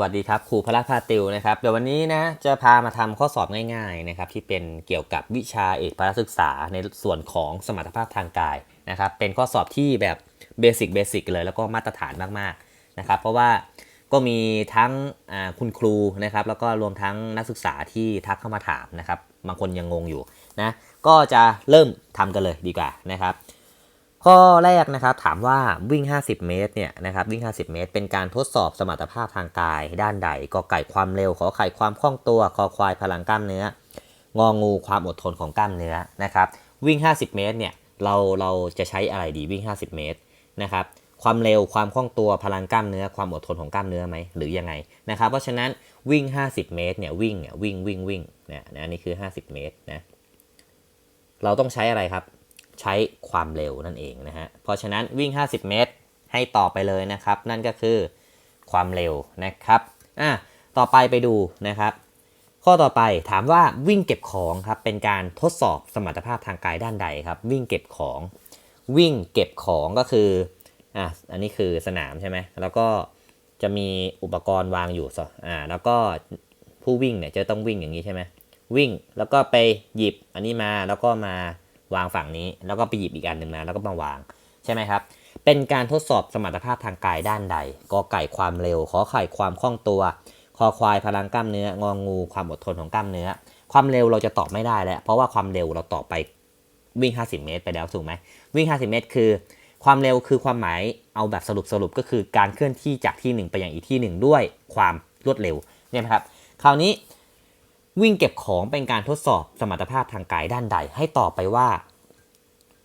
วัสดีครับครูพละพาติวนะครับเดี๋ยววันนี้นะจะพามาทำข้อสอบง่ายๆนะครับที่เป็นเกี่ยวกับวิชาเอกพละศึกษาในส่วนของสมรรถภาพทางกายนะครับเป็นข้อสอบที่แบบเบสิกเบสิกเลยแล้วก็มาตรฐานมากๆนะครับเพราะว่าก็มีทั้งคุณครูนะครับแล้วก็รวมทั้งนักศึกษาที่ทักเข้ามาถามนะครับบางคนยังงงอยู่นะก็จะเริ่มทำกันเลยดีกว่านะครับ ข้อแรกนะครับถามว่าวิ่ง 50 เมตรเนี่ยนะครับวิ่ง 50 เมตร เป็นการทดสอบสมรรถภาพทางกายด้านใดกอไก่ความเร็วขอไข่ความคล่องตัวคอควายพลังกล้ามเนื้ององูความอดทนของกล้ามเนื้อนะครับวิ่ง 50 เมตรเนี่ยเราเราจะใช้อะไรดีวิ่ง 50 เมตรนะครับความเร็วความคล่องตัวพลังกล้ามเนื้อความอดทนของกล้ามเนื้อไหมหรือยังไงนะครับเพราะฉะนั้นวิ่ง 50 เมตรเนี่ยวิ่งเนี่ยวิ่งวิ่งวิ่งเนี่ยนะอันนี้คือ 50 เมตรนะเราต้องใช้อะไรครับ ใช้ความเร็วนั่นเองนะฮะ เพราะฉะนั้นวิ่ง 50 เมตรให้ต่อไปเลยนะครับ นั่นก็คือความเร็วนะครับ อะ ต่อไปไปดูนะครับ ข้อต่อไปถามว่าวิ่งเก็บของครับ เป็นการทดสอบสมรรถภาพทางกายด้านใดครับ วิ่งเก็บของ วิ่งเก็บของก็คือ อะ อันนี้คือสนามใช่ไหม แล้วก็จะมีอุปกรณ์วางอยู่สอ่า แล้วก็ผู้วิ่งเนี่ยจะต้องวิ่งอย่างนี้ใช่ไหม วิ่ง แล้วก็ไปหยิบอันนี้มา แล้วก็มา วางฝั่งนี้ แล้วก็ไปหยิบอีกอันหนึ่งมาแล้วก็มาวางใช่ไหมครับ เป็นการทดสอบสมรรถภาพทางกายด้านใดกอไก่ความเร็ว ขอไข่ความคล่องตัว คอควายพลังกล้ามเนื้ององู ความอดทนของกล้ามเนื้อ ความเร็วเราจะตอบไม่ได้แล้ว เพราะว่าความเร็วเราตอบไปวิ่ง 50 เมตร ไปแล้วถูกไหมวิ่ง 50 เมตร คือ ความเร็วคือความหมายเอาแบบสรุปสรุปก็คือการเคลื่อนที่จากที่หนึ่งไปยังอีกที่หนึ่งด้วยความรวดเร็วเนี่ยนะครับคราวนี้ วิ่งเก็บของเป็นการทดสอบสมรรถภาพทางกายด้านใด ให้ตอบไปว่า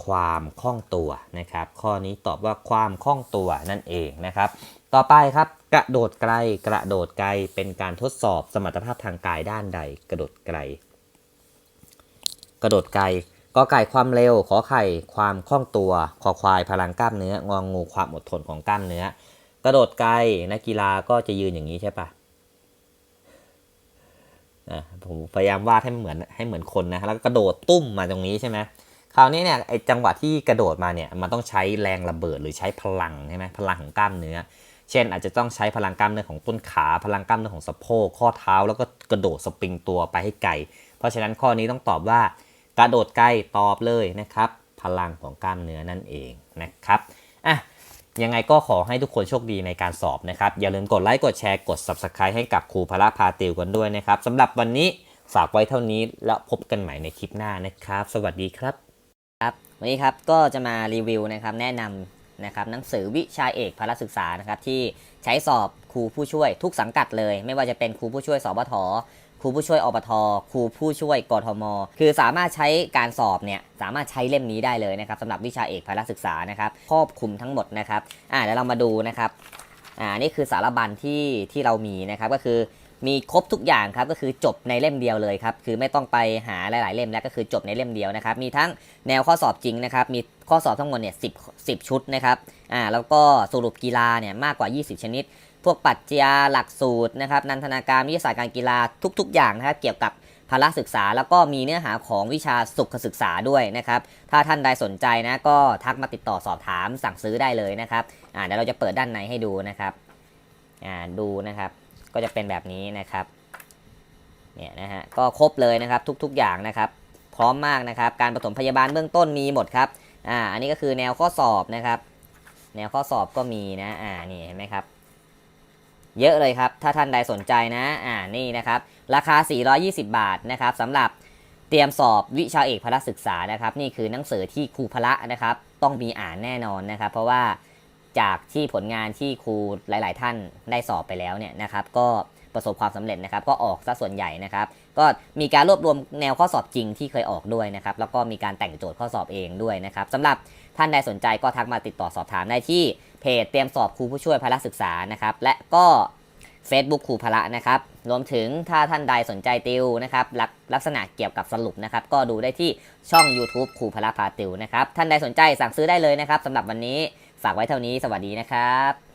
ความคล่องตัวนะครับ ข้อนี้ตอบว่าความคล่องตัวนั่นเองนะครับ ต่อไปครับ กระโดดไกล กระโดดไกลเป็นการทดสอบสมรรถภาพทางกายด้านใด กระโดดไกล กระโดดไกลกอไก่ความเร็ว ขอไข่ความคล่องตัว คอควายพลังกล้ามเนื้ององูความอดทนของกล้ามเนื้อ กระโดดไกลนักกีฬาก็จะยืนอย่างนี้ใช่ปะ อะผมพยายามวาดให้เหมือนให้เหมือนคนนะแล้วก็กระโดดตุ้มมาตรงนี้ใช่ไหมคราวนี้เนี่ยไอจังหวะที่กระโดดมาเนี่ยมันต้องใช้แรงระเบิดหรือใช้พลังใช่ไหมพลังของกล้ามเนื้อ เช่น อาจจะต้องใช้พลังกล้ามเนื้อของต้นขาพลังกล้ามเนื้อของสะโพกข้อเท้า แล้วก็กระโดดสปริงตัวไปให้ไกลเพราะฉะนั้นข้อนี้ต้องตอบว่ากระโดดไกลตอบเลยนะครับ พลังของกล้ามเนื้อนั่นเองนะครับอะ ยังไงก็ขอให้ทุกคนโชคดีในการสอบนะครับ อย่าลืมกดไลค์กดแชร์กด Subscribe ให้กับครูพละพาติวกันด้วยนะครับสำหรับวันนี้ฝากไว้เท่านี้แล้วพบกันใหม่ในคลิปหน้านะครับ สวัสดีครับครับวันนี้ครับก็จะมารีวิวนะครับแนะนำนะครับหนังสือวิชาเอกพละศึกษานะครับที่ใช้สอบครูผู้ช่วยทุกสังกัดเลย ไม่ว่าจะเป็นครูผู้ช่วยสบท ครูผู้ช่วยอบทครูผู้ช่วยกทม คือสามารถใช้การสอบเนี่ยสามารถใช้เล่มนี้ได้เลยนะครับสำหรับวิชาเอกพละศึกษานะครับครอบคลุมทั้งหมดนะครับอ่าเดี๋ยวเรามาดูนะครับอ่านี่คือสารบัญที่ที่เรามีนะครับก็คือมีครบทุกอย่างครับก็คือจบในเล่มเดียวเลยครับคือไม่ต้องไปหาหลาย ๆ เล่มแล้วก็คือจบในเล่มเดียวนะครับ มีทั้งแนวข้อสอบจริงนะครับ มีข้อสอบทั้งหมดเนี่ยสิบสิบชุดนะครับอ่าแล้วก็สรุปกีฬาเนี่ยมากกว่า 20 ชนิด พวกปรัชญาหลักสูตรนะครับนันทนาการวิทยาศาสตร์การกีฬาทุก ๆ อย่างนะครับ เกี่ยวกับพละศึกษา แล้วก็มีเนื้อหาของวิชาสุขศึกษาด้วยนะครับ ถ้าท่านใดสนใจนะก็ทักมาติดต่อสอบถามสั่งซื้อได้เลยนะครับอ่าเดี๋ยวเราจะเปิดด้านในให้ดูนะครับอ่าดูนะครับ ก็จะเป็นแบบนี้นะครับเนี่ยนะฮะก็ครบเลยนะครับทุก ๆ อย่างนะครับ พร้อมมากนะครับ การปฐมพยาบาลเบื้องต้นมีหมดครับอ่าอันนี้ก็คือแนวข้อสอบนะครับ แนวข้อสอบก็มีนะอ่านี่เห็นไหมครับ เยอะเลยครับ ถ้าท่านใดสนใจนะ อ่า นี่นะครับ ราคา 420 บาทนะครับสำหรับเตรียมสอบวิชาเอกพละศึกษานะครับ นี่คือหนังสือที่ครูพละนะครับ ต้องมีอ่านแน่นอนนะครับ เพราะว่าจากที่ผลงานที่ครูหลาย ๆ ท่านได้สอบไปแล้วเนี่ยนะครับ ก็ประสบความสำเร็จนะครับ ก็ออกซะส่วนใหญ่นะครับ ก็มีการรวบรวมแนวข้อสอบจริงที่เคยออกด้วยนะครับ แล้วก็มีการแต่งโจทย์ข้อสอบเองด้วยนะครับสำหรับท่านใดสนใจก็ทักมาติดต่อสอบถามได้ที่ เพจเตรียมสอบครูผู้ช่วยพละศึกษานะครับ และก็ Facebook ครูพละนะครับ รวมถึงถ้าท่านใดสนใจติวนะครับลักลักษณะเกี่ยวกับสรุปนะครับ ก็ดูได้ที่ช่อง YouTube ครูพละพาติวนะครับ ท่านใดสนใจสั่งซื้อได้เลยนะครับสำหรับวันนี้ฝากไว้เท่านี้สวัสดีนะครับ